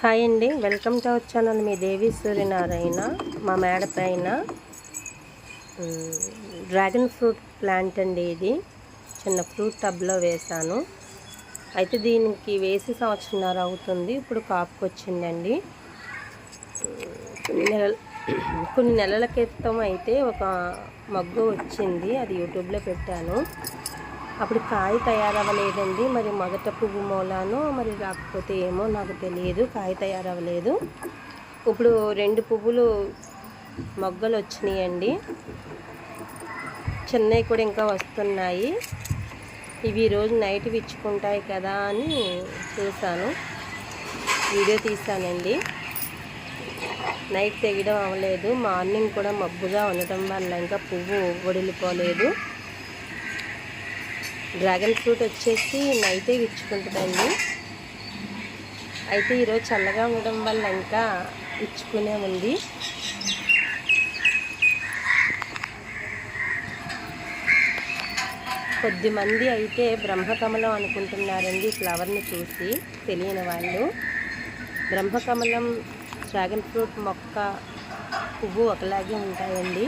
Hi అండి. Welcome to our channel. మీ దేవి సూర్యనారాయణ మా మేడ పైన. డ్రాగన్ ఫ్రూట్ ప్లాంట్ అండి ఇది. చిన్న ఫ్రూట్ టబ్లో వేశాను. అయితే దీనికి వేసి సంవత్సరంన్నర అవుతుంది. ఇప్పుడు కాపుకొచ్చిందండి కొన్ని నెలల కొన్ని నెలల క్రితం అయితే ఒక మగ్గు వచ్చింది. అది యూట్యూబ్లో పెట్టాను. అప్పుడు కాయ తయారవ్వలేదండి. మరి మొదట పువ్వు మూలానో మరి రాకపోతే ఏమో నాకు తెలియదు. కాయ తయారవ్వలేదు. ఇప్పుడు రెండు పువ్వులు మొగ్గలు వచ్చినాయండి చిన్నవి కూడా ఇంకా వస్తున్నాయి. ఇవి ఈరోజు నైట్ విచ్చుకుంటాయి కదా అని చూశాను. వీడియో తీశానండి. నైట్ తెగడం అవ్వలేదు. మార్నింగ్ కూడా మబ్బుగా ఉండటం వల్ల ఇంకా పువ్వు వడిలిపోలేదు డ్రాగన్ ఫ్రూట్ వచ్చేసి నైటే విచ్చుకుంటుందండి అయితే ఈరోజు చల్లగా ఉండడం వల్ల ఇంకా ఇచ్చుకునే ఉంది. కొద్దిమంది అయితే బ్రహ్మకమలం అనుకుంటున్నారండి ఫ్లవర్ని చూసి తెలియని వాళ్ళు. బ్రహ్మకమలం డ్రాగన్ ఫ్రూట్ మొక్క పువ్వు ఒకలాగే ఉంటాయండి.